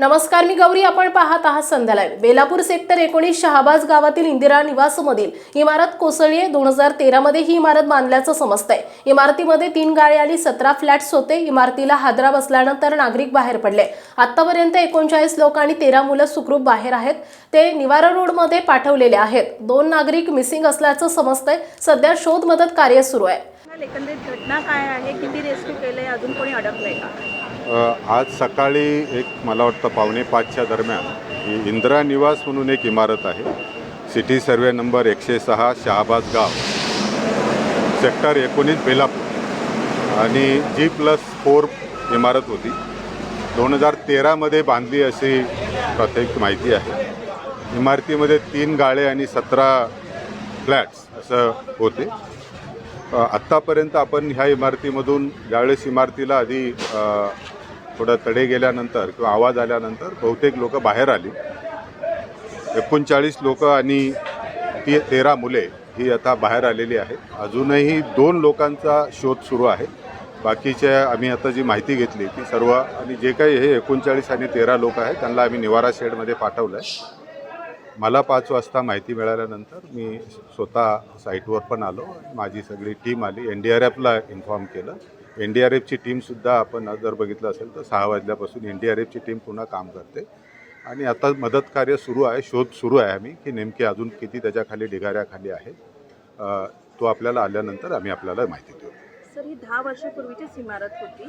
नमस्कार मी गौरी. आपण पाहत आहात संध्या बेलापूर सेक्टर एकोणीस शहाबाज गावातील इंदिरा निवासमधील इमारत कोसळली आहे. दोन हजार तेरामध्ये ही इमारत बांधल्याचं समजतंय. इमारतीमध्ये तीन गाळे आणि सतरा फ्लॅट्स होते. इमारतीला हादरा बसल्यानंतर नागरिक बाहेर पडले. आतापर्यंत एकोणचाळीस लोक आणि तेरा मुलं सुखरूप बाहेर आहेत. ते निवारा रोडमध्ये पाठवलेले आहेत. दोन नागरिक मिसिंग असल्याचं समजतंय. सध्या शोध मदत कार्य सुरू आहे. एकंदरीत घटना काय आहे? किती रेस्क्यू केले अजून कोणी अडकलंय का? आज सकाळी एक मला वाटतं पावणे पाचच्या दरम्यान ही इंदिरा निवास म्हणून एक इमारत आहे. सिटी सर्वे नंबर एकशे सहा शहाबाद गाव सेक्टर एकोणीस बेलापूर. आणि जी प्लस फोर इमारत होती. दोन हजार तेरामध्ये बांधली अशी प्राथमिक माहिती आहे. इमारतीमध्ये तीन गाळे आणि सतरा फ्लॅट्स असं होते. आत्तापर्यंत आपण ह्या इमारतीमधून ज्यावेळेस इमारतीला आधी थोडं तडे गेल्यानंतर किंवा आवाज आल्यानंतर बहुतेक लोक बाहेर आली. एकोणचाळीस लोक आणि ती तेरा मुले ही आता बाहेर आलेली आहेत. अजूनही दोन लोकांचा शोध सुरू आहे. बाकीच्या आम्ही आता जी माहिती घेतली ती सर्व आणि जे काही हे एकोणचाळीस आणि तेरा लोक आहेत त्यांना आम्ही निवारा शेडमध्ये पाठवलं आहे मला पाच वाजता माहिती मिळाल्यानंतर मी स्वतः साईटवर पण आलो. माझी सगळी टीम आली. एन डी आर एफला इन्फॉर्म केलं. एन डी आर एफची टीमसुद्धा आपण जर बघितलं असेल तर सहा वाजल्यापासून एन डी आर एफची टीम पुन्हा काम करते. आणि आता मदत कार्य सुरू आहे शोध सुरू आहे आम्ही की नेमके अजून किती त्याच्याखाली ढिगाऱ्याखाली आहेत अ, तो आपल्याला आल्यानंतर आम्ही आपल्याला माहिती देऊ. सर ही दहा वर्षापूर्वीचीच इमारत होती.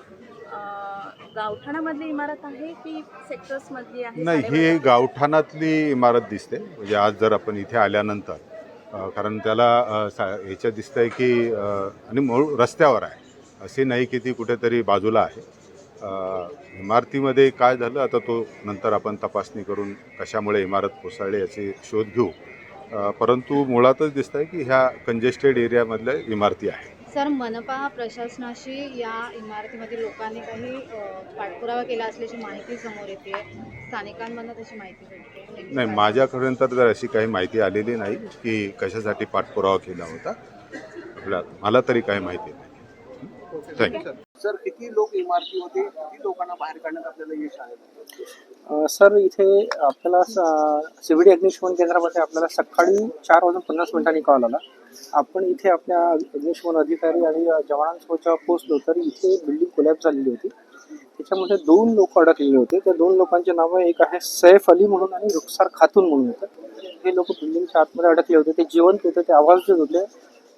गावठाणामधली इमारत आहे की सेक्टर्स मधली आहे? नाही? ही गावठाणातली इमारत दिसते. म्हणजे आज जर आपण इथे आल्यानंतर कारण त्याला सा ह्याच्यात दिसतंय की आणि मूळ रस्त्यावर आहे. असे नाही की ती कुठेतरी बाजूला आहे. इमारतीमध्ये काय झालं आता तो नंतर आपण तपासणी करून कशामुळे इमारत कोसळली याचे शोध घेऊ. परंतु मुळातच दिसतंय की ह्या कंजेस्टेड एरियामधल्या इमारती आहेत. सर मनपा प्रशासनाशी या इमारतीमधील लोकांनी काही पाठपुरावा केला असल्याची माहिती समोर येते. स्थानिकांमधून तशी माहिती भेटते. नाही? माझ्यापर्यंत तर अशी काही माहिती आलेली नाही की कशासाठी पाठपुरावा केला होता. आपल्या मला तरी काही माहिती नाही. थँक्यू सर किती लोक इमारती होते? किती लोकांना बाहेर काढण्यात आपल्याला यश आलं? अ, सर इथे आपल्याला सीबीडी अग्निशमन केंद्रामध्ये आपल्याला सकाळी चार वाजून पन्नास मिनिटांनी कॉल आला. आपण इथे आपल्या अग्निशमन अधिकारी आणि जवानांसोबत जेव्हा पोहोचलो तर इथे बिल्डिंग कोलॅप झालेली होती. त्याच्यामध्ये दोन लोक अडकलेले होते. त्या दोन लोकांचे नावं एक आहे सैफ अली म्हणून आणि रुखसार खातून म्हणून होतं. हे लोक बिल्डिंगच्या आतमध्ये अडकले होते. ते जिवंत होते. ते आवाज देत होते.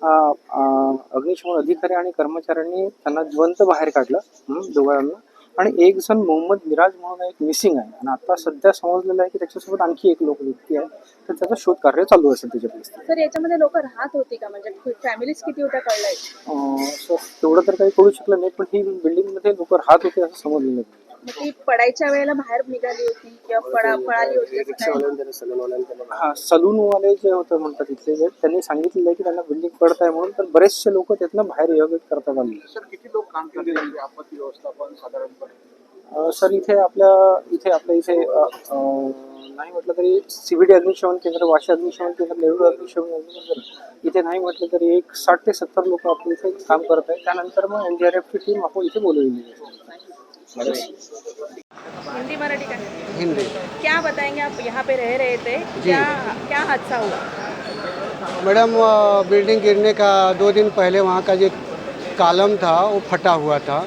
अग्निशमन अधिकारी आणि कर्मचाऱ्यांनी त्यांना जिवंत बाहेर काढलं दोघांना. आणि एक जण मोहम्मद मिराज म्हणून एक मिसिंग आहे. आणि आता सध्या समजलेलं आहे की त्याच्यासोबत आणखी एक लोक व्यक्ती आहे. तर त्याचं शोध कार्य चालू असेल त्याच्या सर याच्यामध्ये लोक राहत होती का? म्हणजे फॅमिलीज किती होत्या कळलंय? सर तेवढं तर काही कळू शकलं नाही पण ही बिल्डिंगमध्ये लोक राहत होते असं समजलेलं आहे. मग ती पडायच्या वेळेला बाहेर निघाली होती किंवा पडा पळाली होती असं काय? रिक्षावाल्यांनी सलूनवाल्यांनी हा सलूनवाले जे होते म्हणतात इथले जे, त्यांनी सांगितलेलं आहे की त्यांना बिल्डिंग पडत आहे म्हणून तर बरेचसे लोक त्यातनं बाहेर एव्हॅक्युएट करतात आले सर किती लोक काम केले आपत्ती व्यवस्थापन साधारणपणे? अ, सर इथे आपल्या इथे आपल्या इथे अ, अ, नाही म्हटलं तरी सीबीडी अग्निशमन केंद्र वाशी अग्निशमन केंद्र नेहरू अग्निशमन केंद्र इथे नाही म्हटलं तरी एक साठ ते सत्तर लोक आपल्या इथे काम करत आहेत त्यानंतर मग एन डी आर एफची टीम आपण इथे बोलवलेली आहे. हिंदी मराठी का? हिंदी। क्या बताएँगे आप? यहाँ पे रह रहे थे। क्या क्या हादसा हुआ? मैडम बिल्डिंग गिरने का दो दिन पहले वहाँ का जो कालम था वो फटा हुआ था।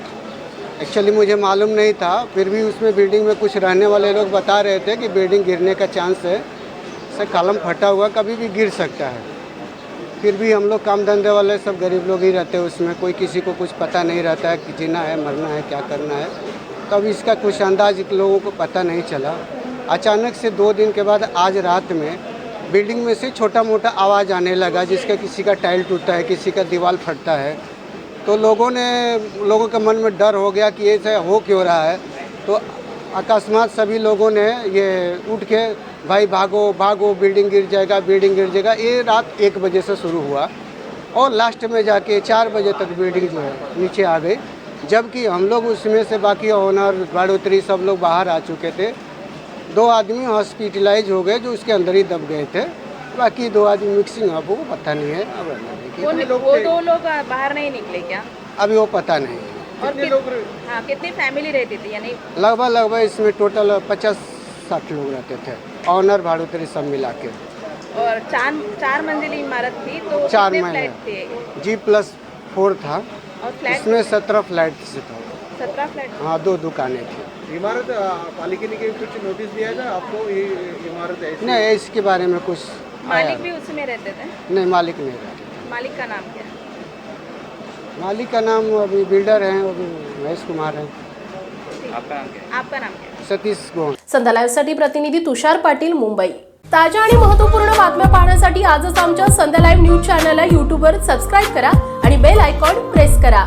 एक्चुअली मुझे मालूम नहीं था। फिर भी उसमें बिल्डिंग में कुछ रहने वाले लोग बता रहे थे कि बिल्डिंग गिरने का चांस है। सर कालम फटा हुआ कभी भी गिर सकता है। फिर भी हम लोग काम धंधे वाले सब गरीब लोग ही रहते हैं उसमें। कोई किसी को कुछ पता नहीं रहता है कि जीना है, मरना है, क्या करना है। तो अब इसका कुछ अंदाज लोगों को पता नहीं चला। अचानक से दो दिन के बाद आज रात में बिल्डिंग में से छोटा मोटा आवाज़ आने लगा जिसका किसी का टाइल टूटता है, किसी का दीवार फटता है। तो लोगों ने, लोगों के मन में डर हो गया कि ऐसा हो क्यों रहा है। तो अकस्मात सभी लोगों ने ये उठ के भाई भागो भागो बिल्डिंग गिर जाएगा बिल्डिंग गिर जाएगा। ये रात एक बजे से शुरू हुआ और लास्ट में जाके चार बजे तक बिल्डिंग जो है नीचे आ गई। जबकि हम लोग उसमें से बाकी ओनर बाड़ोतरी सब लोग बाहर आ चुके थे। दो आदमी हॉस्पिटलाइज हो गए जो उसके अंदर ही दब गए थे। बाकी दो आदमी मिक्सिंग अब वो पता नहीं है। अब वो वो दो लोग बाहर नहीं निकले क्या? अभी वो पता नहीं है। और कित- हाँ कितनी फैमिली रहती थी यानी लगभग लगभग इसमें टोटल पचास साठ लोग रहते थे ऑनर भाड़ोतरी सब मिला के। और चार चार मंजिली इमारत थी तो चार कितने मंजिल। फ्लैट थे? जी प्लस फोर था। इसमें सत्रह फ्लैट से था। सत्रह फ्लैट? हाँ दो दुकानें थी। इमारत पालिका ने कुछ नोटिस दिया था? आपको ये इमारत ऐसी? नहीं इसके बारे में कुछ मालिक भी उसमें रहते थे? नहीं मालिक नहीं रहते थे। मालिक का नाम क्या? मालिक का नाम अभी बिल्डर हैं अभी महेश कुमार हैं। आपका नाम क्या? है सतीश गोंड. संध्या लाईव्हसाठी प्रतिनिधी तुषार पाटील मुंबई. ताज्या आणि महत्त्वपूर्ण बातम्या पाहण्यासाठी आजच आमच्या संध्या लाईव्ह न्यूज चॅनलला यूट्यूबवर सबस्क्राईब करा आणि बेल आयकॉन प्रेस करा.